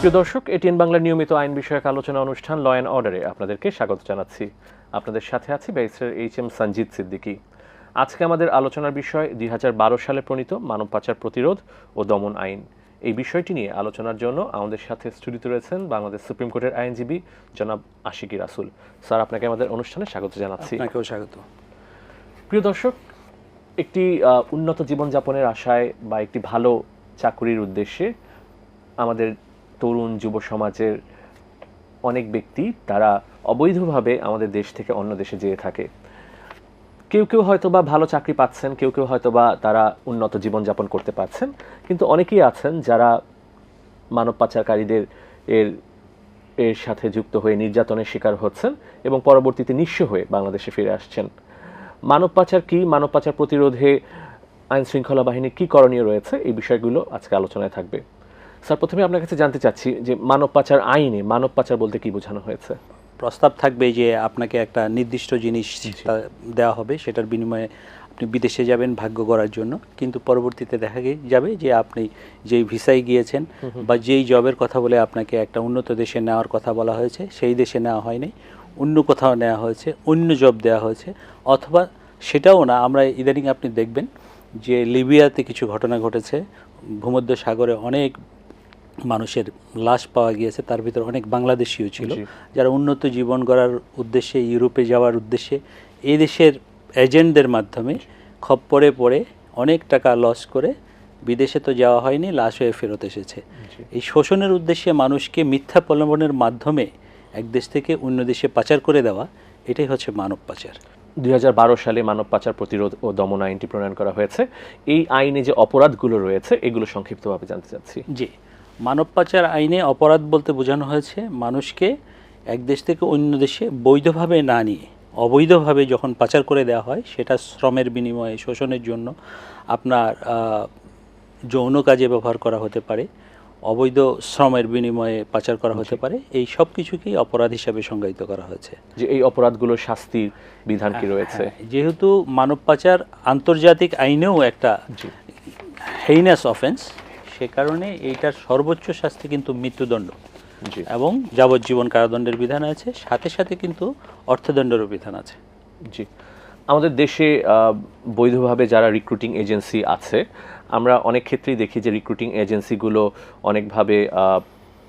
প্রিয় দর্শক এটিএন বাংলার নিয়মিত আইন বিষয়ক আলোচনা অনুষ্ঠান ল অ্যান্ড অর্ডারে আপনাদেরকে স্বাগত জানাচ্ছি। আপনাদের সাথে আছি barrister H M Sanjit Siddiqui. আজকে আমাদের আলোচনার বিষয় দুই হাজার বারো সালে প্রণীত মানব পাচার প্রতিরোধ ও দমন আইন। এই বিষয়টি নিয়ে আলোচনার জন্য আমাদের সাথে স্টুডিওতে রয়েছেন বাংলাদেশ সুপ্রিম কোর্টের আইনজীবী জনাব আশিকি রাসুল। স্যার আপনাকে আমাদের অনুষ্ঠানে স্বাগত জানাচ্ছি। স্বাগত। প্রিয় দর্শক একটি উন্নত জীবনযাপনের আশায় বা একটি ভালো চাকুরির উদ্দেশ্যে আমাদের তরুণ যুব সমাজের অনেক ব্যক্তি, তারা অবৈধভাবে আমাদের দেশ থেকে অন্য দেশে যেয়ে থাকে। কেউ কেউ হয়তো বা ভালো চাকরি পাচ্ছেন, কেউ কেউ হয়তো বা তারা উন্নত জীবনযাপন করতে পারছেন, কিন্তু অনেকেই আছেন যারা মানব পাচারকারীদের এর এর সাথে যুক্ত হয়ে নির্যাতনের শিকার হচ্ছেন এবং পরবর্তীতে নিঃস্ব হয়ে বাংলাদেশে ফিরে আসছেন। মানব পাচার কি? মানব পাচার প্রতিরোধে আইন শৃঙ্খলা বাহিনীর কি করণীয় রয়েছে? এই বিষয়গুলো আজকে আলোচনায় থাকবে। স্যার প্রথমে আপনার কাছে জানতে চাচ্ছি যে মানব পাচার আইনে মানব পাচার বলতে কি বোঝানো হয়েছে? প্রস্তাব থাকবে যে আপনাকে একটা নির্দিষ্ট জিনিস দেওয়া হবে সেটার বিনিময়ে আপনি বিদেশে যাবেন ভাগ্য করার জন্য। কিন্তু পরবর্তীতে দেখা গে- যাবে যে আপনি যেই ভিসায় গিয়েছেন বা যেই জবের কথা বলে আপনাকে একটা উন্নত দেশে নেওয়ার কথা বলা হয়েছে সেই দেশে নেওয়া হয়নি। অন্য কোথাও নেওয়া হয়েছে অন্য জব দেওয়া হয়েছে। অথবা সেটাও না আমরা ইদানিং আপনি দেখবেন যে লিবিয়াতে কিছু ঘটনা ঘটেছে। ভূমধ্য সাগরে অনেক মানুষের লাশ পাওয়া গিয়েছে তার ভিতরে অনেক বাংলাদেশিও ছিল যারা উন্নত জীবন গড়ার উদ্দেশ্যে ইউরোপে যাওয়ার উদ্দেশ্যে এই দেশের এজেন্টদের মাধ্যমে খপ্পরে পড়ে অনেক টাকা লস করে বিদেশে তো যাওয়া হয়নি লাশ হয়ে ফেরত এসেছে। এই শোষণের উদ্দেশ্যে মানুষকে মিথ্যা প্রলোভনের মাধ্যমে এক দেশ থেকে অন্য দেশে পাচার করে দেওয়া এটাই হচ্ছে মানব পাচার। দুই হাজার বারো সালে মানব পাচার প্রতিরোধ ও দমন আইনটি প্রণয়ন করা হয়েছে। এই আইনে যে অপরাধগুলো রয়েছে এগুলো সংক্ষিপ্তভাবে জানতে চাচ্ছি। জি। মানব পাচার আইনে অপরাধ বলতে বোঝানো হয়েছে মানুষকে এক দেশ থেকে অন্য দেশে বৈধভাবে না নিয়ে অবৈধভাবে যখন পাচার করে দেওয়া হয় সেটা শ্রমের বিনিময়ে শোষণের জন্য আপনার যৌন কাজে ব্যবহার করা হতে পারে অবৈধ শ্রমের বিনিময়ে পাচার করা হতে পারে এই সব কিছুকেই অপরাধ হিসাবে সংজ্ঞায়িত করা হয়েছে। যে এই অপরাধগুলোর শাস্তির বিধান কি রয়েছে? হ্যাঁ, যেহেতু মানব পাচার আন্তর্জাতিক আইনেও একটা হেইনাস অফেন্স সে কারণে এইটার সর্বোচ্চ শাস্তি কিন্তু মৃত্যুদণ্ড। জি। এবং যাবজ্জীবন কারাদণ্ডের বিধান আছে সাথে সাথে কিন্তু অর্থদণ্ডেরও বিধান আছে। জি। আমাদের দেশে বৈধভাবে যারা রিক্রুটিং এজেন্সি আছে আমরা অনেক ক্ষেত্রেই দেখি যে রিক্রুটিং এজেন্সিগুলো অনেকভাবে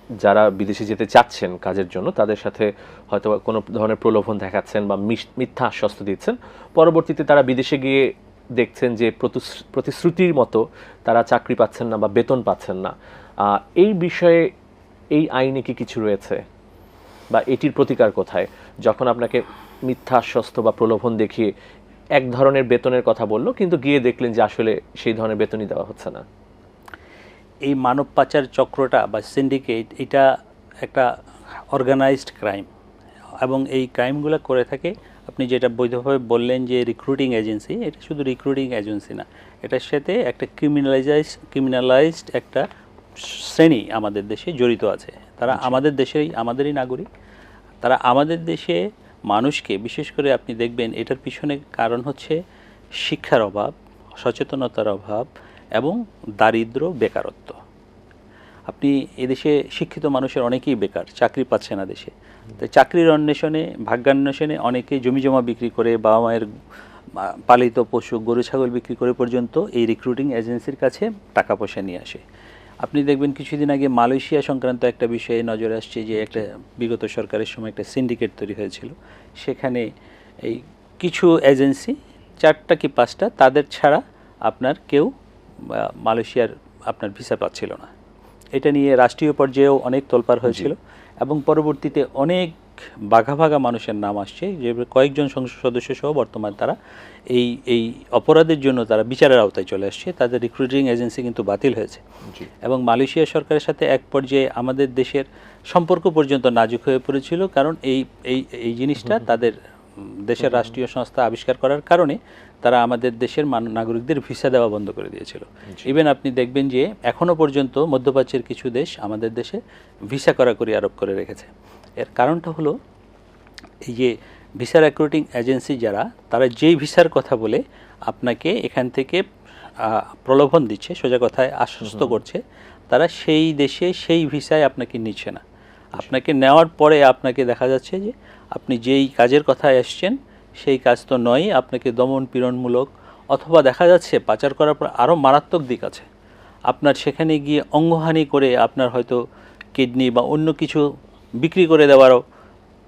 যারা বিদেশে যেতে চাচ্ছেন কাজের জন্য তাদের সাথে হয়তো কোনো ধরনের প্রলোভন দেখাচ্ছেন বা মিথ্যা আশ্বস্ত দিচ্ছেন। পরবর্তীতে তারা বিদেশে গিয়ে দেখছেন যে প্রতিশ্রু- প্রতিশ্রুতির মতো তারা চাকরি পাচ্ছেন না বা বেতন পাচ্ছেন না। এই বিষয়ে এই আইনে কি কিছু রয়েছে? বা এটির প্রতিকার কোথায়? যখন আপনাকে মিথ্যা, আশ্বস্ত বা প্রলোভন দেখিয়ে এক ধরনের বেতনের কথা বলল, কিন্তু গিয়ে দেখলেন যে আসলে সেই ধরনের বেতনই দেওয়া হচ্ছে না। এই মানব পাচার চক্রটা বা সিন্ডিকেট এটা একটা অর্গানাইজড ক্রাইম এবং এই ক্রাইমগুলো করে থাকে আপনি যেটা বৈধভাবে বললেন যে রিক্রুটিং এজেন্সি এটা শুধু রিক্রুটিং এজেন্সি না এটার সাথে একটা ক্রিমিনালাইজাইজ ক্রিমিনালাইজড একটা শ্রেণি আমাদের দেশে জড়িত আছে। তারা আমাদের দেশেরই আমাদেরই নাগরিক। তারা আমাদের দেশে মানুষকে বিশেষ করে আপনি দেখবেন এটার পিছনে কারণ হচ্ছে শিক্ষার অভাব সচেতনতার অভাব এবং দারিদ্র বেকারত্ব। আপনি এদেশে শিক্ষিত মানুষের অনেকেই বেকার, চাকরি পাচ্ছে না দেশে। তাই চাকরির অন্বেষণে, ভাগ্যান্বেষণে অনেকেই জমি জমা বিক্রি করে, বাবা মায়ের পালিত পশু, গরু, ছাগল বিক্রি করে পর্যন্ত এই রিক্রুটিং এজেন্সির কাছে টাকা পয়সা নিয়ে আসে। আপনি দেখবেন কিছুদিন আগে মালয়েশিয়া সংক্রান্ত একটা বিষয়ে নজরে আসছে যে একটা বিগত সরকারের সময় একটা সিন্ডিকেট তৈরি হয়েছিল। সেখানে এই কিছু এজেন্সি চারটা কি পাঁচটা, তাদের ছাড়া আপনার কেউ মালয়েশিয়ার আপনার ভিসা পাচ্ছিল না। এটা নিয়ে রাষ্ট্রীয় পর্যায়েও অনেক তোলপাড় হয়েছিল এবং পরবর্তীতে অনেক বাঘা ভাগা মানুষের নাম আসছে যে কয়েকজন সংসদ সদস্য সহ বর্তমান তারা এই এই অপরাধের জন্য তারা বিচারের আওতায় চলে আসছে। তাদের রিক্রুটিং এজেন্সি কিন্তু বাতিল হয়েছে। এবং মালয়েশিয়া সরকারের সাথে এক পর্যায়ে আমাদের দেশের সম্পর্ক পর্যন্ত নাজুক হয়ে পড়েছিল কারণ এই এই এই জিনিসটা তাদের দেশের রাষ্ট্রীয় সংস্থা আবিষ্কার করার কারণে তারা আমাদের দেশের নাগরিকদের ভিসা দেওয়া বন্ধ করে দিয়েছিল। ইভেন আপনি দেখবেন যে এখনও পর্যন্ত মধ্যপ্রাচ্যের কিছু দেশ আমাদের দেশে ভিসা করাকরি আরোপ করে রেখেছে। এর কারণটা হলো এই যে ভিসা রিক্রুটিং এজেন্সি যারা তারা যেই ভিসার কথা বলে আপনাকে এখান থেকে প্রলোভন দিচ্ছে সোজা কথায় আশ্বস্ত করছে তারা সেই দেশে সেই ভিসায় আপনাকে নিচ্ছে না। আপনাকে নেওয়ার পরে আপনাকে দেখা যাচ্ছে যে আপনি যেই কাজের কথায় এসছেন, সেই কাজ তো নয় আপনাকে দমন পীড়নমূলক অথবা দেখা যাচ্ছে পাচার করার পর আরও মারাত্মক দিক আছে। আপনার সেখানে গিয়ে অঙ্গহানি করে আপনার হয়তো কিডনি বা অন্য কিছু বিক্রি করে দেওয়ারও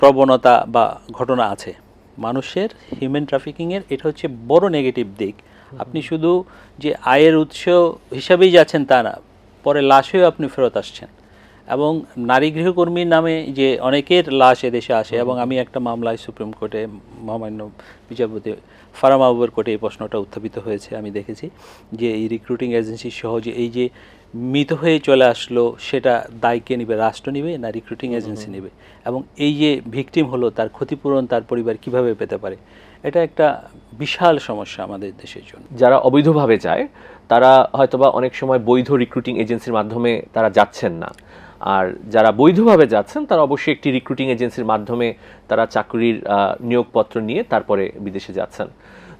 প্রবণতা বা ঘটনা আছে। মানুষের হিউম্যান ট্রাফিকিংয়ের এটা হচ্ছে বড় নেগেটিভ দিক। আপনি শুধু যে আয়ের উৎস হিসাবেই যাচ্ছেন তা না, পরে লাশেও আপনি ফেরত আসছেন। এবং নারী গৃহকর্মীর নামে যে অনেকের লাশ এদেশে আসে এবং আমি একটা মামলায় সুপ্রিম কোর্টে মহামান্য বিচারপতি ফারাম আবুবের কোর্টে এই প্রশ্নটা উত্থাপিত হয়েছে আমি দেখেছি। যে এই রিক্রুটিং এজেন্সি সহ যে এই যে মৃত হয়ে চলে আসলো সেটা দায় কে নিবে? রাষ্ট্র নিবে না রিক্রুটিং এজেন্সি নেবে? এবং এই যে ভিকটিম হলো তার ক্ষতিপূরণ তার পরিবার কীভাবে পেতে পারে? এটা একটা বিশাল সমস্যা আমাদের দেশের জন্য। যারা অবৈধভাবে যায় তারা হয়তোবা অনেক সময় বৈধ রিক্রুটিং এজেন্সির মাধ্যমে তারা যাচ্ছেন না। আর যারা বৈধভাবে যাচ্ছেন তারা অবশ্যই একটি রিক্রুটিং এজেন্সির মাধ্যমে তারা চাকরির নিয়োগপত্র নিয়ে তারপরে বিদেশে যাচ্ছেন।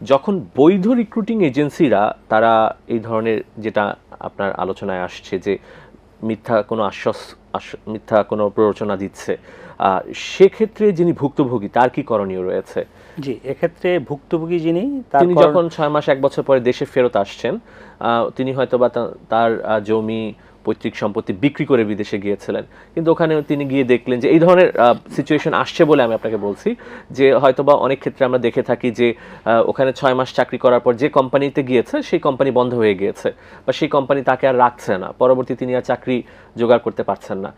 যখন বৈধ রিক্রুটিং এজেন্সিরা তারা এই ধরনের যেটা আপনার আলোচনায় আসছে যে মিথ্যা কোনো আশ্বাস মিথ্যা কোনো প্ররোচনা দিচ্ছে সেক্ষেত্রে যিনি ভুক্তভোগী তার কি করণীয় রয়েছে? জি এক্ষেত্রে ভুক্তভোগী যিনি তিনি যখন ছয় মাস এক বছর পরে দেশে ফেরত আসছেন আহ, তিনি হয়তো বা তার জমি পৈতৃক সম্পত্তি বিক্রি করে বিদেশে গিয়েছিলেন। কিন্তু ওখানে তিনি গিয়ে দেখলেন যে এই ধরনের সিচুয়েশন আসছে বলে আমি আপনাকে বলছি যে হয়তোবা অনেক ক্ষেত্রে আমরা দেখে থাকি যে ওখানে ছয় মাস চাকরি করার পর যে কোম্পানিতে গিয়েছে, সেই কোম্পানি বন্ধ হয়ে গিয়েছে বা সেই কোম্পানি তাকে আর রাখছে না। পরবর্তী তিনি আর চাকরি জোগাড় করতে পারছেন না।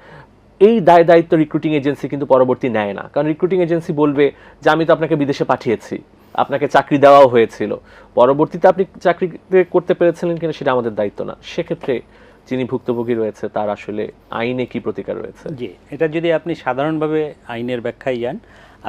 এই দায় দায়িত্ব রিক্রুটিং এজেন্সি কিন্তু পরবর্তী নেয় না। কারণ রিক্রুটিং এজেন্সি বলবে যে, আমি তো আপনাকে বিদেশে পাঠিয়েছি। আপনাকে চাকরি দেওয়াও হয়েছিল। পরবর্তীতে আপনি চাকরি করতে পেরেছিলেন কিনা সেটা আমাদের দায়িত্ব না। সেক্ষেত্রে যিনি ভুক্তভোগী রয়েছে তার আসলে আইনে কি প্রতিকার রয়েছে? জি এটা যদি আপনি সাধারণভাবে আইনের ব্যাখ্যায় যান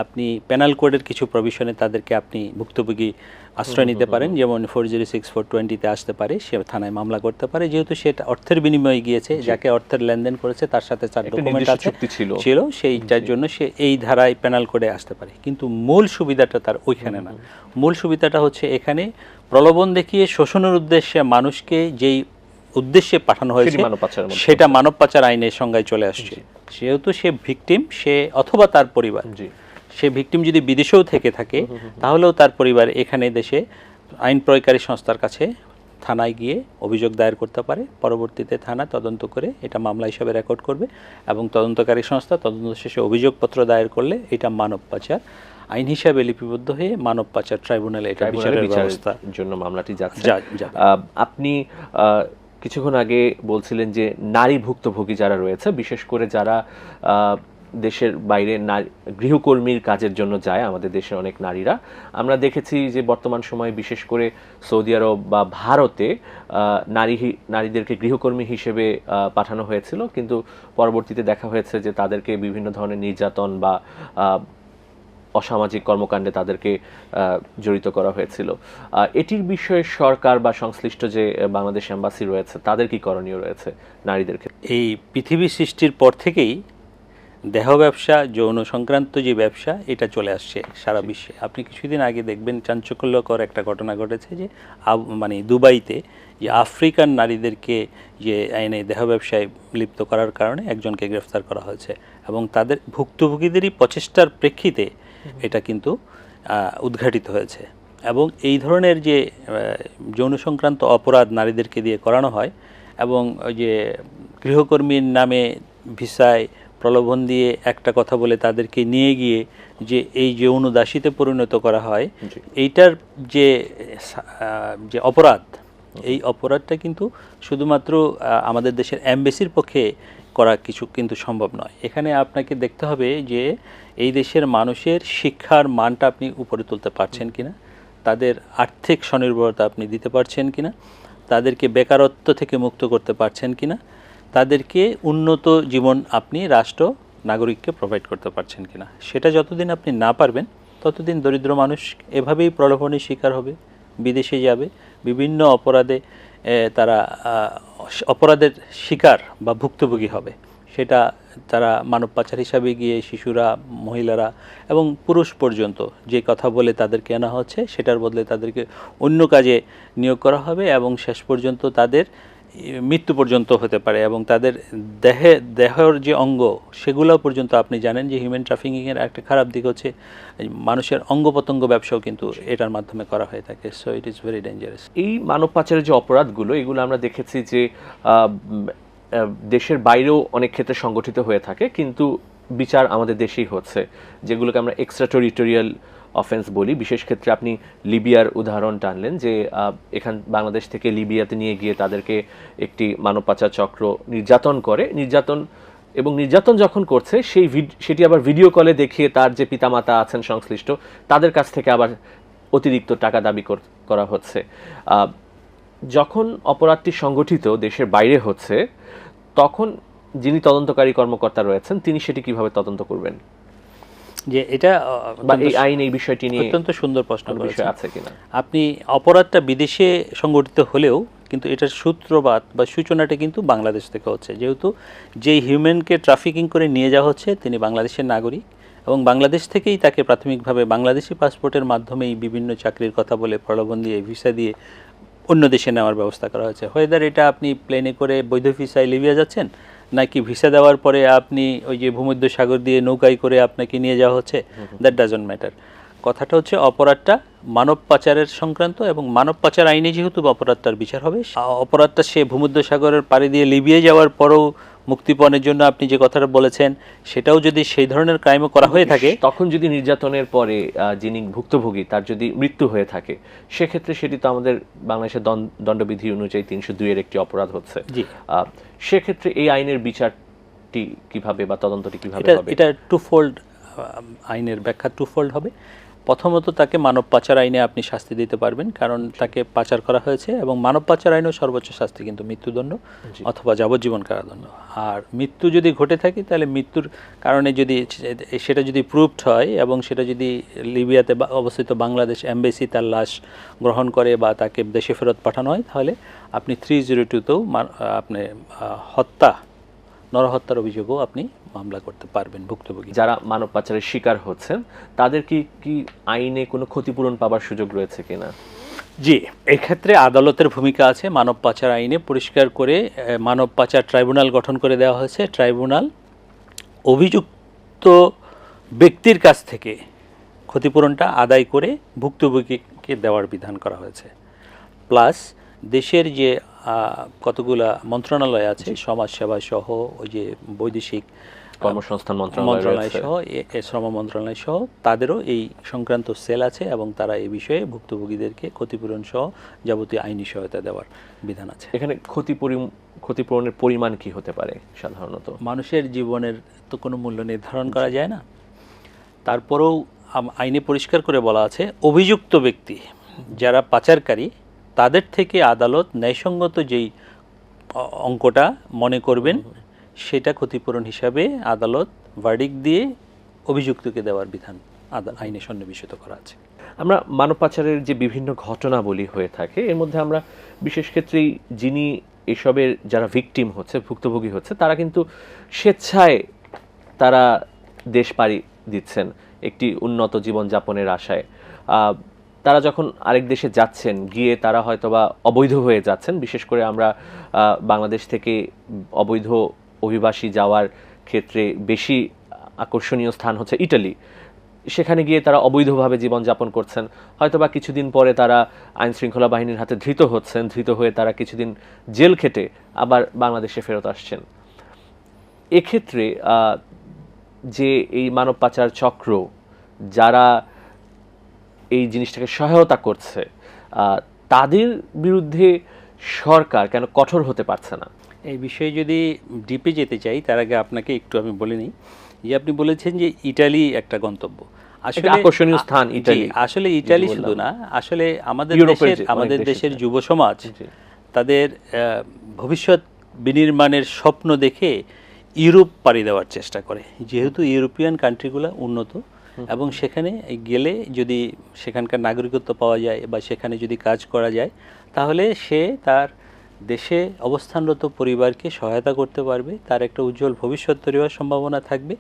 আপনি পেনাল কোডের কিছু প্রভিশনে তাদেরকে আপনি ভুক্তভোগী আশ্রয় নিতে পারেন যেমন ফোর জিরো সিক্স ফোর টোয়েন্টিতে আসতে পারে সে থানায় মামলা করতে পারে যেহেতু সেটা অর্থের বিনিময়ে গিয়েছে যাকে অর্থের লেনদেন করেছে তার সাথে চার ডকুমেন্ট আছে চুক্তি ছিল। ছিল সেইটার জন্য সে এই ধারায় পেনাল কোডে আসতে পারে। কিন্তু মূল সুবিধাটা তার ওইখানে না। মূল সুবিধাটা হচ্ছে এখানে প্রলোভন দেখিয়ে শোষণের উদ্দেশ্যে মানুষকে যেই উদ্দেশ্যে পাঠানো হয়েছে সেটা মানব পাচার আইনের সংজ্ঞায় চলে আসছে। যেহেতু সে ভিকটিম সে অথবা তার পরিবার সে ভিকটিম যদি বিদেশেও থেকে থাকে তাহলেও তার পরিবার এখানে দেশে আইন প্রয়োগকারী সংস্থার কাছে থানায় গিয়ে অভিযোগ দায়ের করতে পারে। পরবর্তীতে থানা তদন্ত করে এটা মামলা হিসাবে রেকর্ড করবে এবং তদন্তকারী সংস্থা তদন্ত শেষে অভিযোগপত্র দায়ের করলে এটা মানব পাচার আইন হিসাবে লিপিবদ্ধ হয়ে মানব পাচার ট্রাইব্যুনালে এটা বিচারের বিচারের ব্যবস্থা জন্য মামলাটি যাচ্ছে। আপনি কিছুক্ষণ আগে বলছিলেন যে নারী ভুক্তভোগী যারা রয়েছে, বিশেষ করে যারা দেশের বাইরে নারী গৃহকর্মীর কাজের জন্য যায়, আমাদের দেশের অনেক নারীরা, আমরা দেখেছি যে বর্তমান সময়ে বিশেষ করে সৌদি আরব বা ভারতে নারী নারীদেরকে গৃহকর্মী হিসেবে পাঠানো হয়েছিল। কিন্তু পরবর্তীতে দেখা হয়েছে যে তাদেরকে বিভিন্ন ধরনের নির্যাতন বা অসামাজিক কর্মকাণ্ডে তাদেরকে জড়িত করা হয়েছিল। এটির বিষয়ে সরকার বা সংশ্লিষ্ট যে বাংলাদেশ এম্বাসি রয়েছে তাদের কি করণীয় রয়েছে নারীদের ক্ষেত্রে? এই পৃথিবী সৃষ্টির পর থেকেই দেহ ব্যবসা যৌন সংক্রান্ত যে ব্যবসা এটা চলে আসছে সারা বিশ্বে। আপনি কিছুদিন আগে দেখবেন চাঞ্চল্যকর একটা ঘটনা ঘটেছে যে মানে দুবাইতে যে আফ্রিকান নারীদেরকে যে আইনে দেহ ব্যবসায় লিপ্ত করার কারণে একজনকে গ্রেফতার করা হয়েছে এবং তাদের ভুক্তভোগীদেরই প্রচেষ্টার প্রেক্ষিতে এটা কিন্তু উদ্ঘাটিত হয়েছে। এবং এই ধরনের যে যৌন সংক্রান্ত অপরাধ নারীদেরকে দিয়ে করানো হয় এবং ওই যে গৃহকর্মীর নামে ভিসায় প্রলোভন দিয়ে একটা কথা বলে তাদেরকে নিয়ে গিয়ে যে এই যৌন দাসীতে পরিণত করা হয় এইটার যে যে অপরাধ এই অপরাধটা কিন্তু শুধুমাত্র আমাদের দেশের অ্যাম্বাসির পক্ষে করা কিছু কিন্তু সম্ভব নয়। এখানে আপনাকে দেখতে হবে যে এই দেশের মানুষের শিক্ষার মানটা আপনি উপরে তুলতে পারছেন কিনা, তাদের আর্থিক স্বনির্ভরতা আপনি দিতে পারছেন কিনা, তাদেরকে বেকারত্ব থেকে মুক্ত করতে পারছেন কিনা, তাদেরকে উন্নত জীবন আপনি রাষ্ট্র, নাগরিককে প্রোভাইড করতে পারছেন কিনা। সেটা যতদিন আপনি না পারবেন, ততদিন দরিদ্র মানুষ এভাবেই প্রলোভনের শিকার হবে, বিদেশে যাবে, বিভিন্ন অপরাধে তারা অপরাধের শিকার বা ভুক্তভোগী হবে। সেটা তারা মানব পাচার হিসাবে গিয়ে শিশুরা, মহিলারা এবং পুরুষ পর্যন্ত যে কথা বলে তাদেরকে আনা হচ্ছে, সেটার বদলে তাদেরকে অন্য কাজে নিয়োগ করা হবে এবং শেষ পর্যন্ত তাদের মৃত্যু পর্যন্ত হতে পারে এবং তাদের দেহে, দেহের যে অঙ্গ সেগুলো পর্যন্ত আপনি জানেন যে হিউম্যান ট্রাফিকিংয়ের একটা খারাপ দিক হচ্ছে মানুষের অঙ্গ প্রত্যঙ্গ ব্যবসাও কিন্তু এটার মাধ্যমে করা হয়ে থাকে so it is very dangerous এই মানব পাচারের যে অপরাধগুলো, এগুলো আমরা দেখেছি যে দেশের বাইরেও অনেক ক্ষেত্রে সংগঠিত হয়ে থাকে, কিন্তু বিচার আমাদের দেশেই হচ্ছে, যেগুলোকে আমরা এক্সট্রা টেরিটোরিয়াল অফেন্স বলি, বিশেষ ক্ষেত্রে আপনি লিবিয়ার উদাহরণ টানলেন যে এখান, বাংলাদেশ থেকে লিবিয়াতে নিয়ে গিয়ে তাদেরকে একটি মানব পাচার চক্র নির্যাতন করে। নির্যাতন এবং নির্যাতন যখন করছে, সেই সেটি আবার ভিডিও কলে দেখিয়ে তার যে পিতামাতা আছেন সংশ্লিষ্ট, তাদের কাছ থেকে আবার অতিরিক্ত টাকা দাবি কর- হচ্ছে। যখন অপরাধটি সংগঠিত দেশের বাইরে হচ্ছে, তখন যিনি তদন্তকারী কর্মকর্তা রয়েছেন, তিনি সেটি কীভাবে তদন্ত করবেন? যে এটা এই আইন এই বিষয়টি নিয়ে অত্যন্ত সুন্দর প্রশ্ন বিষয় আছে কিনা? আপনি অপরাধটা বিদেশে সংগঠিত হলেও কিন্তু এটার সূত্রপাত বা সূচনাটা কিন্তু বাংলাদেশ থেকে হচ্ছে। যেহেতু যেই হিউম্যানকে ট্রাফিকিং করে নিয়ে যাওয়া হচ্ছে তিনি বাংলাদেশের নাগরিক এবং বাংলাদেশ থেকেই তাকে প্রাথমিকভাবে বাংলাদেশি পাসপোর্টের মাধ্যমেই বিভিন্ন চাকরির কথা বলে প্রলোভন দিয়ে ভিসা দিয়ে অন্য দেশে নেওয়ার ব্যবস্থা করা হয়েছে। হোয়েদার এটা আপনি প্লেনে করে বৈধ ভিসায় লিবিয়া যাচ্ছেন নাকি ভিসা দেওয়ার পরে আপনি ওই যে ভূমধ্য সাগর দিয়ে নৌকায় করে আপনাকে নিয়ে যাওয়া হচ্ছে? দ্যাট ডাজন্ট ম্যাটার কথাটা হচ্ছে অপরাধটা মানব পাচারের সংক্রান্ত এবং মানব পাচার আইনে যেহেতু অপরাধটার বিচার হবে অপরাধটা সে ভূমধ্য সাগরের পাড়ি দিয়ে লিবিয়ে যাওয়ার পরেও মুক্তিপণের জন্য আপনি যে কথাটা বলেছেন সেটাও যদি সেই ধরনের ক্রাইমও করা হয়ে থাকে তখন যদি নির্যাতনের পরে যিনি ভুক্তভোগী তার যদি মৃত্যু হয়ে থাকে সেক্ষেত্রে সেটি তো আমাদের বাংলাদেশের দণ্ডবিধি অনুযায়ী তিনশো দুইয়ের একটি অপরাধ হচ্ছে। সেক্ষেত্রে এই আইনের বিচারটি কীভাবে বা তদন্তটি কীভাবে এটা হবে? এটা টুফোল্ড আইনের ব্যাখ্যা টুফোল্ড হবে। প্রথমত তাকে মানব পাচার আইনে আপনি শাস্তি দিতে পারবেন কারণ তাকে পাচার করা হয়েছে এবং মানব পাচার আইনেও সর্বোচ্চ শাস্তি কিন্তু মৃত্যুদণ্ড অথবা যাবজ্জীবন কারাদণ্ড। আর মৃত্যু যদি ঘটে থাকে তাহলে মৃত্যুর কারণে যদি সেটা যদি প্রুভড হয় এবং সেটা যদি লিবিয়াতে অবস্থিত বাংলাদেশ এমবেসি তার লাশ গ্রহণ করে বা তাকে দেশে ফেরত পাঠানো হয় তাহলে আপনি থ্রি জিরো টুতেও আপনি হত্যা নরহত্যার অভিযোগও আপনি মামলা করতে পারবেন ভুক্তভোগী। যারা মানব পাচারের শিকার হচ্ছেন তাদের কি কি আইনে কোনো ক্ষতিপূরণ পাবার সুযোগ রয়েছে কিনা? জি এক্ষেত্রে আদালতের ভূমিকা আছে মানব পাচার আইনে পরিষ্কার করে মানব পাচার ট্রাইব্যুনাল গঠন করে দেওয়া হয়েছে। ট্রাইব্যুনাল অভিযুক্ত ব্যক্তির কাছ থেকে ক্ষতিপূরণটা আদায় করে ভুক্তভোগীকে দেওয়ার বিধান করা হয়েছে। প্লাস দেশের যে কতগুলা মন্ত্রণালয় আছে? সমাজসেবা সহ ওই যে বৈদেশিক কর্মসংস্থান মন্ত্রণালয় সহ শ্রম মন্ত্রণালয় সহ তাদেরও এই সংক্রান্ত সেল আছে এবং তারা এই বিষয়ে ভুক্তভোগীদেরকে ক্ষতিপূরণ সহ যাবতীয় আইনি সহায়তা দেওয়ার বিধান আছে। এখানে ক্ষতি ক্ষতিপূরণের পরিমাণ কি হতে পারে সাধারণত? মানুষের জীবনের তো কোনো মূল্য নির্ধারণ করা যায় না। তারপরেও আইনে পরিষ্কার করে বলা আছে অভিযুক্ত ব্যক্তি যারা পাচারকারী তাদের থেকে আদালত ন্যায়সঙ্গত যেই অঙ্কটা মনে করবেন সেটা ক্ষতিপূরণ হিসাবে আদালত ভার্ডিক দিয়ে অভিযুক্তকে দেওয়ার বিধান আইনে সন্নিবেশিত করা আছে। আমরা মানব পাচারের যে বিভিন্ন ঘটনাবলী হয়ে থাকে এর মধ্যে আমরা বিশেষ ক্ষেত্রেই যিনি এসবের যারা ভিকটিম হচ্ছে ভুক্তভোগী হচ্ছে তারা কিন্তু স্বেচ্ছায় তারা দেশ পাড়ি দিচ্ছেন একটি উন্নত জীবনযাপনের আশায়। তারা যখন আরেক দেশে যাচ্ছেন, গিয়ে তারা হয়তোবা অবৈধ হয়ে যাচ্ছেন, বিশেষ করে আমরা বাংলাদেশ থেকে অবৈধ অভিবাসী যাওয়ার ক্ষেত্রে বেশি আকর্ষণীয় স্থান হচ্ছে ইটালি। সেখানে গিয়ে তারা অবৈধভাবে জীবনযাপন করছেন। হয়তোবা কিছুদিন পরে তারা আইন শৃঙ্খলা বাহিনীর হাতে ধৃত হচ্ছেন, ধৃত হয়ে তারা কিছুদিন জেল খেটে আবার বাংলাদেশে ফেরত আসছেন। এক্ষেত্রে যে এই মানব পাচার চক্র, যারা এই জিনিসটাকে সহায়তা করছে তাদের বিরুদ্ধে সরকার কেন কঠোর হতে পারছে না? এই বিষয়ে যদি ডিপে যেতে চাই তার আগে আপনাকে একটু আমি বলে নিই যে আপনি বলেছেন যে ইটালি একটা গন্তব্য। আসলে আকর্ষণীয় স্থান ইটালি। আসলে ইটালি শুধু না আসলে আমাদের দেশের আমাদের দেশের যুব সমাজ তাদের ভবিষ্যৎ বিনির্মাণের স্বপ্ন দেখে ইউরোপ পাড়ি দেওয়ার চেষ্টা করে। যেহেতু ইউরোপিয়ান কান্ট্রিগুলো উন্নত এবং সেখানে গেলে যদি সেখানকার নাগরিকত্ব পাওয়া যায় বা সেখানে যদি কাজ করা যায় তাহলে সে তার দেশে অবস্থানরত পরিবারকে সহায়তা করতে পারবে তার একটা উজ্জ্বল ভবিষ্যৎ তৈরি হওয়ার সম্ভাবনা থাকবে।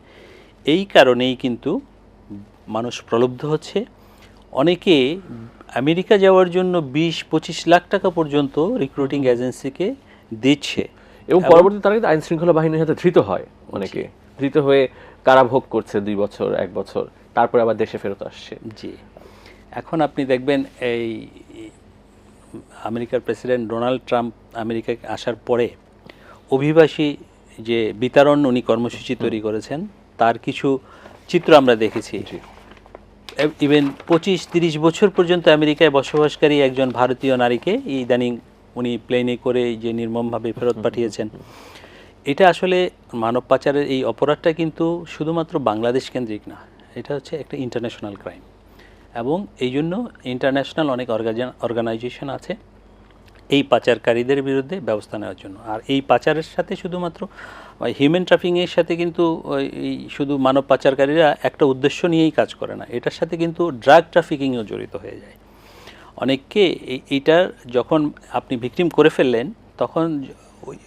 এই কারণেই কিন্তু মানুষ প্রলুব্ধ হচ্ছে। অনেকে আমেরিকা যাওয়ার জন্য বিশ পঁচিশ লাখ টাকা পর্যন্ত রিক্রুটিং এজেন্সিকে দিচ্ছে। এবং পরবর্তীতে তারা কিন্তু আইন শৃঙ্খলা বাহিনীর সাথে ধৃত হয় অনেকে। ধৃত হয়ে কারাভোগ করছে দুই বছর এক বছর। তারপরে আবার দেশে ফেরত আসছে। জি। এখন আপনি দেখবেন এই আমেরিকার প্রেসিডেন্ট ডোনাল্ড ট্রাম্প আমেরিকায় আসার পরে অভিবাসী যে বিতরণ উনি কর্মসূচি তৈরি করেছেন তার কিছু চিত্র আমরা দেখেছি। ইভেন পঁচিশ তিরিশ বছর পর্যন্ত আমেরিকায় বসবাসকারী একজন ভারতীয় নারীকে ইদানিং উনি প্লেনে করে যে নির্মমভাবে ফেরত পাঠিয়েছেন। এটা আসলে মানব পাচারের এই অপরাধটা কিন্তু শুধুমাত্র বাংলাদেশ কেন্দ্রিক না এটা হচ্ছে একটা ইন্টারন্যাশনাল ক্রাইম এবং এই জন্য ইন্টারন্যাশনাল অনেক অর্গানাইজেশন আছে এই পাচারকারীদের বিরুদ্ধে ব্যবস্থা নেওয়ার জন্য। আর এই পাচারের সাথে শুধুমাত্র হিউম্যান ট্রাফিংয়ের সাথে কিন্তু এই শুধু মানব পাচারকারীরা একটা উদ্দেশ্য নিয়েই কাজ করে না। এটার সাথে কিন্তু ড্রাগ ট্রাফিকিংও জড়িত হয়ে যায়। অনেককে এই- এইটার যখন আপনি ভিকটিম করে ফেললেন তখন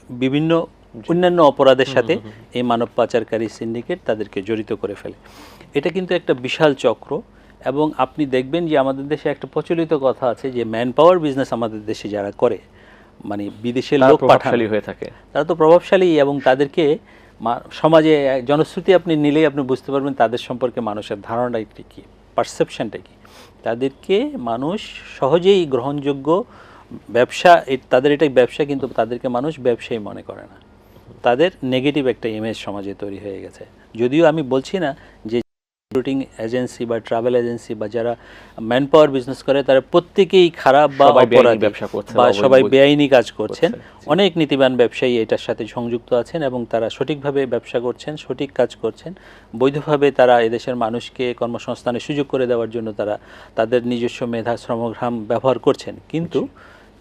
বিভিন্ন অন্যান্য অপরাধের সাথে এই মানব পাচারকারী সিন্ডিকেট তাদেরকে জড়িত করে ফেলে। এটা কিন্তু একটা বিশাল চক্র এবং আপনি দেখবেন যে আমাদের দেশে একটা প্রচলিত কথা আছে যে ম্যান পাওয়ার বিজনেস আমাদের দেশে যারা করে মানে বিদেশের তারা লোক প্রভাবশালী হয়ে থাকে। তারা তো প্রভাবশালী এবং তাদেরকে সমাজে জনশ্রুতি আপনি নিলেই আপনি বুঝতে পারবেন তাদের সম্পর্কে মানুষের ধারণাটা কী পারসেপশনটা কী। তাদেরকে মানুষ সহজেই গ্রহণযোগ্য ব্যবসা তাদের এটাই ব্যবসা কিন্তু তাদেরকে মানুষ ব্যবসায়ী মনে করে না। তাদের নেগেটিভ একটা ইমেজ সমাজে তৈরি হয়ে গেছে। যদিও আমি বলছি না যে রিক্রুটিং এজেন্সি বা ট্রাভেল এজেন্সি বা যারা ম্যান পাওয়ার বিজনেস করে তারা প্রত্যেকেই খারাপ বা অপরাধী ব্যবসা করছে বা বা সবাই বেআইনি কাজ করছেন। অনেক নীতিবান ব্যবসায়ী এটার সাথে সংযুক্ত আছেন এবং তারা সঠিকভাবে ব্যবসা করছেন সঠিক কাজ করছেন। বৈধভাবে তারা এদেশের মানুষকে কর্মসংস্থানের সুযোগ করে দেওয়ার জন্য তারা তাদের নিজস্ব মেধা শ্রমঘ্রাম ব্যবহার করছেন। কিন্তু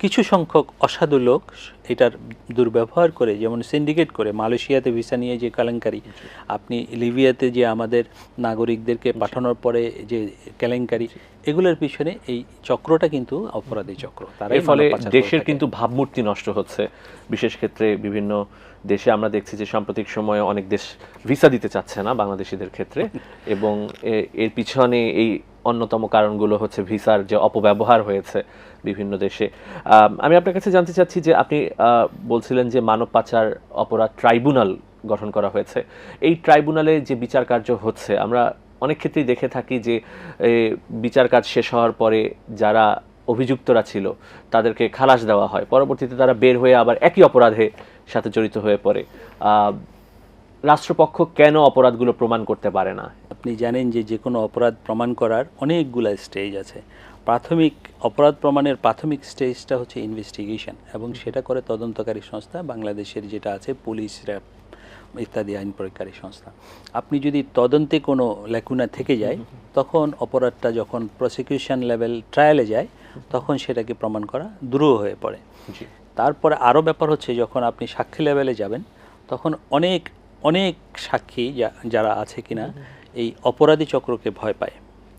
কিছু সংখ্যক অসাধু লোক এটার দুর্ব্যবহার করে যেমন সিন্ডিকেট করে মালয়েশিয়াতে ভিসা নিয়ে যে কেলেঙ্কারি আপনি লিবিয়াতে যে আমাদের নাগরিকদেরকে পাঠানোর পরে যে কেলেঙ্কারি এগুলোর পিছনে এই চক্রটা কিন্তু অপরাধী চক্র এর ফলে দেশের কিন্তু ভাবমূর্তি নষ্ট হচ্ছে। বিশেষ ক্ষেত্রে বিভিন্ন দেশে আমরা দেখছি যে সাম্প্রতিক সময়ে অনেক দেশ ভিসা দিতে চাচ্ছে না বাংলাদেশিদের ক্ষেত্রে এবং এর পিছনে এই অন্যতম কারণগুলো হচ্ছে ভিসার যে অপব্যবহার হয়েছে বিভিন্ন দেশে। আমি আপনার কাছে জানতে চাচ্ছি যে আপনি বলছিলেন যে মানব পাচার অপরাধ ট্রাইব্যুনাল গঠন করা হয়েছে। এই ট্রাইব্যুনালে যে বিচার কার্য হচ্ছে, আমরা অনেক ক্ষেত্রেই দেখে থাকি যে বিচার কাজ শেষ হওয়ার পরে যারা অভিযুক্তরা ছিল, তাদেরকে খালাস দেওয়া হয়। পরবর্তীতে তারা বের হয়ে আবার একই অপরাধে সাথে জড়িত হয়ে পড়ে। রাষ্ট্রপক্ষ কেন অপরাধগুলো প্রমাণ করতে পারে না? আপনি জানেন যে যে কোনো অপরাধ প্রমাণ করার অনেকগুলো স্টেজ আছে। প্রাথমিক অপরাধ প্রমাণের প্রাথমিক স্টেজটা হচ্ছে ইনভেস্টিগেশন এবং সেটা করে তদন্তকারী সংস্থা বাংলাদেশের যেটা আছে পুলিশ র্যাব ইত্যাদি আইন প্রয়োগকারী সংস্থা। আপনি যদি তদন্তে কোনো লেকুনা থেকে যায় তখন অপরাধটা যখন প্রসিকিউশন লেভেল ট্রায়ালে যায় তখন সেটাকে প্রমাণ করা দ্রুহ হয়ে পড়ে। তারপরে আরও ব্যাপার হচ্ছে যখন আপনি সাক্ষী লেভেলে যাবেন তখন অনেক অনেক সাক্ষী যা- যারা আছে কিনা এই অপরাধী চক্রকে ভয় পায়।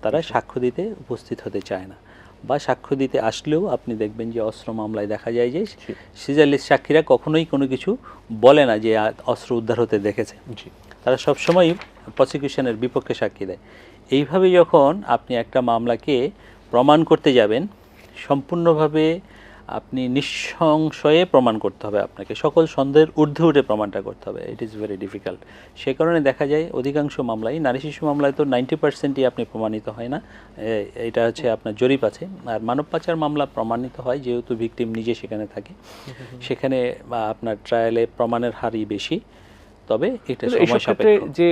তারা সাক্ষ্য দিতে উপস্থিত হতে চায় না। বা সাক্ষ্য দিতে আসলেও আপনি দেখবেন যে অস্ত্র মামলায় দেখা যায় যে সিজারলিস সাক্ষীরা কখনোই কোনো কিছু বলে না যে অস্ত্র উদ্ধার হতে দেখেছে। তারা সবসময় প্রসিকিউশনের বিপক্ষে সাক্ষী দেয়। এইভাবে যখন আপনি একটা মামলাকে প্রমাণ করতে যাবেন সম্পূর্ণভাবে আপনি নিঃসংশয়ে প্রমাণ করতে হবে আপনাকে। সকল সন্দেহের ঊর্ধ্বে উঠে প্রমাণটা করতে হবে। ইট ইজ ভেরি ডিফিকাল্ট সে কারণে দেখা যায় অধিকাংশ মামলায় নারী শিশু মামলায় তো নাইনটি পার্সেন্টই আপনি প্রমাণিত হয় না। এটা হচ্ছে আপনার জরিপ আছে। আর মানব পাচার মামলা প্রমাণিত হয় যেহেতু ভিকটিম নিজে সেখানে থাকে। সেখানে আপনার ট্রায়ালে প্রমাণের হারই বেশি। তবে এটা সময় সাপেক্ষ। যে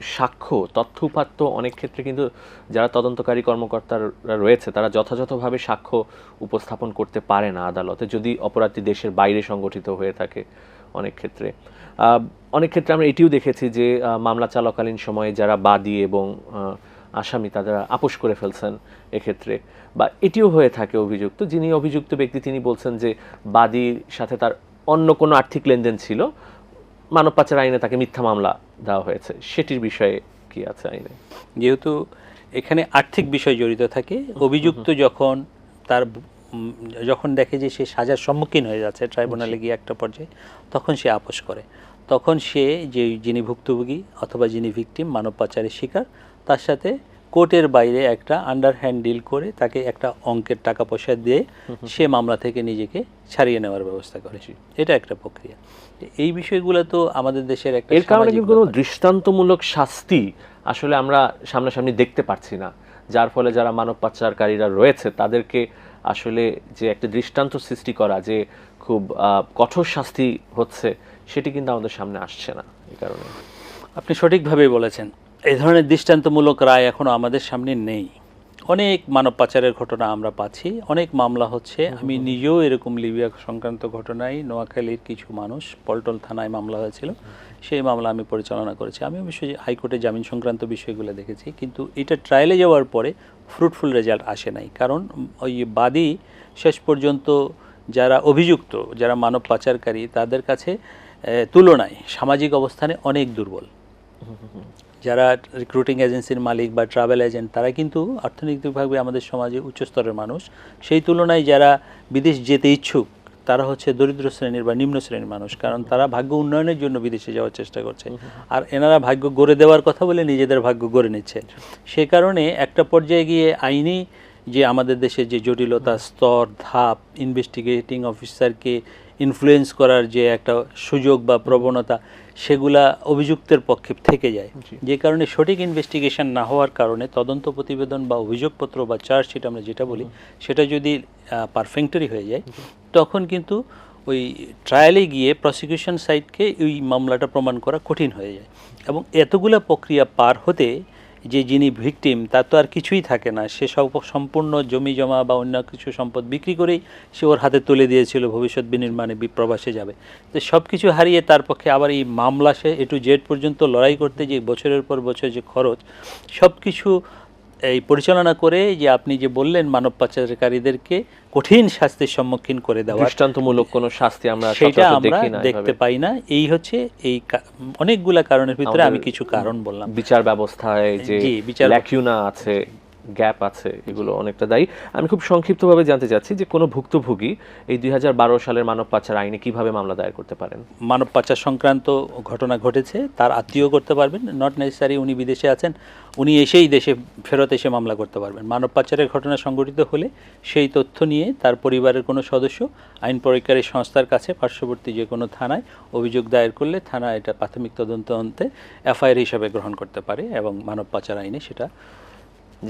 সাক্ষ্য তথ্য উপাত্ত অনেক ক্ষেত্রে কিন্তু যারা তদন্তকারী কর্মকর্তারা রয়েছে তারা যথাযথভাবে সাক্ষ্য উপস্থাপন করতে পারে না আদালতে যদি অপরাধী দেশের বাইরে সংগঠিত হয়ে থাকে অনেক ক্ষেত্রে। আহ, অনেক ক্ষেত্রে আমরা এটিও দেখেছি যে মামলা চালাকালীন সময়ে যারা বাদী এবং আসামি তারা আপোষ করে ফেলছেন এক্ষেত্রে। বা এটিও হয়ে থাকে অভিযুক্ত যিনি অভিযুক্ত ব্যক্তি তিনি বলছেন যে বাদীর সাথে তার অন্য কোনো আর্থিক লেনদেন ছিল মানব পাচার আইনে তাকে মিথ্যা মামলা দেওয়া হয়েছে। সেটির বিষয়ে কি আছে আইনে? যেহেতু এখানে আর্থিক বিষয় জড়িত থাকে অভিযুক্ত যখন তার যখন দেখে যে সে সাজার সম্মুখীন হয়ে যাচ্ছে ট্রাইব্যুনালে গিয়ে একটা পর্যায়ে তখন সে আপোষ করে। তখন সে যে যিনি ভুক্তভোগী অথবা যিনি ভিকটিম মানব পাচারের শিকার তার সাথে কোর্টের বাইরে একটা আন্ডার হ্যান্ড ডিল করে তাকে একটা অঙ্কের টাকা পয়সা দিয়ে সে মামলা থেকে নিজেকে ছাড়িয়ে নেওয়ার ব্যবস্থা করে এটা একটা প্রক্রিয়া। এই বিষয়গুলো তো আমাদের দেশের একটা এর কারণে কিন্তু কোনো দৃষ্টান্তমূলক শাস্তি আসলে আমরা সামনাসামনি দেখতে পারছি না। যার ফলে যারা মানব পাচারকারীরা রয়েছে তাদেরকে আসলে যে একটা দৃষ্টান্ত সৃষ্টি করা যে খুব কঠোর শাস্তি হচ্ছে সেটি কিন্তু আমাদের সামনে আসছে না এই কারণে। আপনি সঠিকভাবেই বলেছেন। এই ধরনের দৃষ্টান্তমূলক রায় এখনও আমাদের সামনে নেই। অনেক মানব পাচারের ঘটনা আমরা পাচ্ছি। অনেক মামলা হচ্ছে। আমি নিজেও এরকম লিবিয়া সংক্রান্ত ঘটনায় নোয়াখালীর কিছু মানুষ পল্টন থানায় মামলা হয়েছিল। সেই মামলা আমি পরিচালনা করেছি। আমি অবশ্যই হাইকোর্টে জামিন সংক্রান্ত বিষয়গুলো দেখেছি। কিন্তু এটা ট্রায়ালে যাওয়ার পরে ফ্রুটফুল রেজাল্ট আসে নাই। কারণ ওই বাদী শেষ পর্যন্ত যারা অভিযুক্ত যারা মানব পাচারকারী তাদের কাছে তুলনায় সামাজিক অবস্থানে অনেক দুর্বল। যারা রিক্রুটিং এজেন্সির মালিক বা ট্রাভেল এজেন্ট তারা কিন্তু অর্থনৈতিকভাবে আমাদের সমাজে উচ্চস্তরের মানুষ। সেই তুলনায় যারা বিদেশ যেতে ইচ্ছুক, তারা হচ্ছে দরিদ্র শ্রেণির বা নিম্ন শ্রেণির মানুষ, কারণ তারা ভাগ্য উন্নয়নের জন্য বিদেশে যাওয়ার চেষ্টা করছে। আর এনারা ভাগ্য গড়ে দেওয়ার কথা বলে নিজেদের ভাগ্য গড়ে নিচ্ছে। সে কারণে একটা পর্যায়ে গিয়ে আইনি যে আমাদের দেশে যে জটিলতা, স্তর, ধাপ ইনভেস্টিগেটিং অফিসারকে ইনফ্লুয়েন্স করার যে একটা সুযোগ বা প্রবণতা সেগুলা অভিযুক্তের পক্ষে থেকে যায়। যে কারণে সঠিক ইনভেস্টিগেশন না হওয়ার কারণে তদন্ত প্রতিবেদন বা অভিযোগপত্র বা চার্জশিট আমরা যেটা বলি সেটা যদি পারফেক্টরি হয়ে যায় তখন কিন্তু ওই ট্রায়ালে গিয়ে প্রসিকিউশন সাইডকে ওই মামলাটা প্রমাণ করা কঠিন হয়ে যায়। এবং এতগুলা প্রক্রিয়া পার হতে যে যিনি ভিকটিম, তার তো আর কিছুই থাকে না। সে সব সম্পূর্ণ জমি জমা বা অন্য কিছু সম্পদ বিক্রি করেই সে ওর হাতে তুলে দিয়েছিল, ভবিষ্যৎ বিনির্মাণে বিপ্রবাসে যাবে। তো সব কিছু হারিয়ে তার পক্ষে আবার এই মামলা সে এ টু জেড পর্যন্ত লড়াই করতে যে বছরের পর বছর যে খরচ সব কিছু এই পরিচালনা করে যে আপনি যে বললেন মানব পাচারকারীদেরকে কঠিন শাস্তির সম্মুখীন করে দেওয়া দৃষ্টান্তমূলক কোনো শাস্তি আমরা সেটা আমরা দেখতে পাই না। এই হচ্ছে এই অনেকগুলা কারণের ভিতরে আমি কিছু কারণ বললাম। বিচার ব্যবস্থায় যে বিচার- ল্যাকিউনা আছে গ্যাপ আছে, এগুলো অনেকটা দায়ী। আমি খুব সংক্ষিপ্তভাবে জানতে চাচ্ছি যে কোনো ভুক্তভোগী এই দুই সালের মানব পাচার আইনে কীভাবে মামলা দায়ের করতে পারেন? মানব পাচার সংক্রান্ত ঘটনা ঘটেছে, তার আত্মীয় করতে পারবেন। নট নেসেসারি উনি বিদেশে আছেন, উনি এসেই দেশে, ফেরত এসে মামলা করতে পারবেন। মানব পাচারের ঘটনা সংঘটিত হলে সেই তথ্য নিয়ে তার পরিবারের কোনো সদস্য, আইন প্রয়োগকারী সংস্থার কাছে পার্শ্ববর্তী যে কোনো থানায় অভিযোগ দায়ের করলে থানা এটা প্রাথমিক তদন্ত অন্তে এফআইআর হিসাবে গ্রহণ করতে পারে এবং মানব পাচার আইনে সেটা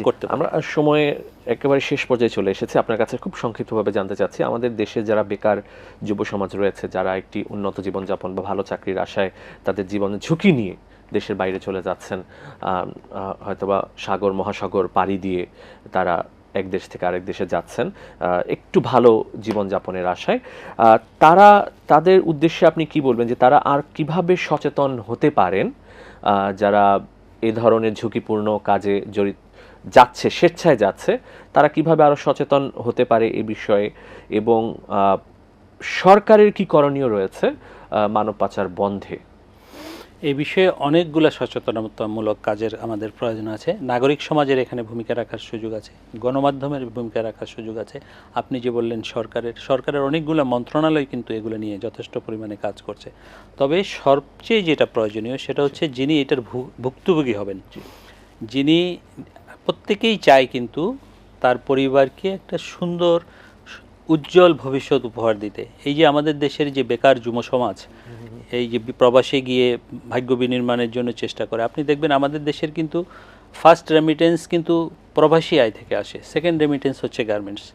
করতে আমরা সময়ে একেবারে শেষ পর্যায়ে চলে এসেছি। আপনার কাছে খুব সংক্ষিপ্তভাবে জানতে চাচ্ছি আমাদের দেশে যারা বেকার যুব সমাজ রয়েছে যারা একটি উন্নত জীবনযাপন বা ভালো চাকরির আশায় তাদের জীবনের ঝুঁকি নিয়ে দেশের বাইরে চলে যাচ্ছেন হয়তোবা সাগর মহাসাগর পাড়ি দিয়ে তারা এক দেশ থেকে আরেক দেশে যাচ্ছেন একটু ভালো জীবনযাপনের আশায়। তারা তাদের উদ্দেশ্যে আপনি কি বলবেন যে তারা আর কীভাবে সচেতন হতে পারেন যারা এ ধরনের ঝুঁকিপূর্ণ কাজে জড়িত যাচ্ছে, স্বেচ্ছায় যাচ্ছে, তারা কীভাবে আরও সচেতন হতে পারে এই বিষয়ে এবং সরকারের কি করণীয় রয়েছে মানব পাচার বন্ধে? এই বিষয়ে অনেকগুলো সচেতনতামূলক কাজের আমাদের প্রয়োজন আছে। নাগরিক সমাজের এখানে ভূমিকা রাখার সুযোগ আছে, গণমাধ্যমের ভূমিকা রাখার সুযোগ আছে। আপনি যে বললেন সরকারের সরকারের অনেকগুলো মন্ত্রণালয় কিন্তু এগুলো নিয়ে যথেষ্ট পরিমাণে কাজ করছে। তবে সবচেয়ে যেটা প্রয়োজনীয় সেটা হচ্ছে যিনি এটার ভুক্তভোগী হবেন, যিনি প্রত্যেকেই চায় কিন্তু তার পরিবারকে একটা সুন্দর, উজ্জ্বল ভবিষ্যৎ উপহার দিতে। এই যে আমাদের দেশের যে বেকার যুব সমাজ, এই যে প্রবাসে গিয়ে ভাগ্য বিনির্মাণের জন্য চেষ্টা করে, আপনি দেখবেন আমাদের দেশের কিন্তু ফার্স্ট রেমিটেন্স কিন্তু প্রবাসী আয় থেকে আসে সেকেন্ড রেমিটেন্স হচ্ছে গার্মেন্টস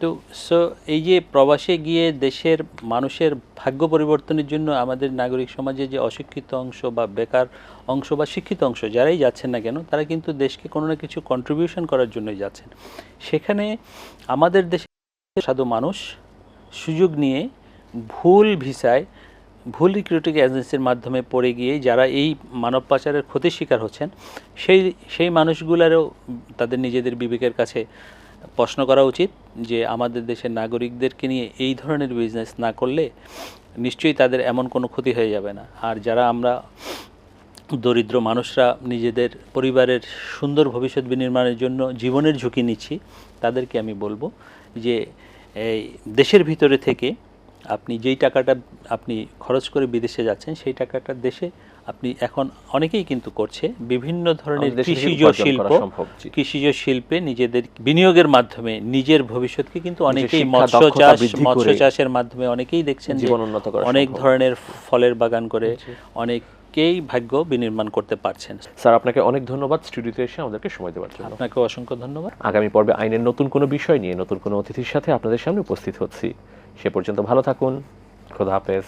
তো সো এই যে প্রবাসে গিয়ে দেশের মানুষের ভাগ্য পরিবর্তনের জন্য আমাদের নাগরিক সমাজে যে অশিক্ষিত অংশ বা বেকার অংশ বা শিক্ষিত অংশ যারাই যাচ্ছেন না কেন, তারা কিন্তু দেশকে কোনো না কিছু কন্ট্রিবিউশন করার জন্যই যাচ্ছেন। সেখানে আমাদের দেশে সাধু মানুষ সুযোগ নিয়ে ভুল ভিসায়, ভুল রিক্রুটিং এজেন্সির মাধ্যমে পড়ে গিয়ে যারা এই মানব পাচারের ক্ষতির শিকার হচ্ছেন, সেই সেই মানুষগুলারও তাদের নিজেদের বিবেকের কাছে প্রশ্ন করা উচিত যে আমাদের দেশের নাগরিকদেরকে নিয়ে এই ধরনের বিজনেস না করলে নিশ্চয়ই তাদের এমন কোনো ক্ষতি হয়ে যাবে না। আর যারা আমরা দরিদ্র মানুষরা নিজেদের পরিবারের সুন্দর ভবিষ্যৎ বিনির্মাণের জন্য জীবনের ঝুঁকি নিচ্ছি তাদেরকে আমি বলব যে এই দেশের ভিতরে থেকে আপনি যেই টাকাটা আপনি খরচ করে বিদেশে যাচ্ছেন সেই টাকাটা দেশে আপনি এখন অনেকেই কিন্তু করছে। বিভিন্ন ধরনের কৃষিজ শিল্প। কৃষিজ শিল্পে নিজেদের বিনিয়োগের মাধ্যমে নিজের ভবিষ্যৎকে কিন্তু অনেকেই মৎস্য চাষ মৎস্য চাষের মাধ্যমে অনেকেই দেখছেন জীবন উন্নত করা অনেক ধরনের ফলের বাগান করে অনেকেই ভাগ্য বিনির্মাণ করতে পারছেন। স্যার আপনাকে অনেক ধন্যবাদ স্টুডিওতে এসে আমাদেরকে সময় দেওয়ার জন্য। আপনাকে অসংখ্য ধন্যবাদ। আগামী পর্বে আইনের নতুন কোনো বিষয় নিয়ে নতুন কোনো অতিথির সাথে আপনাদের সামনে উপস্থিত হচ্ছি। সে পর্যন্ত ভালো থাকুন। খোদা হাফেজ।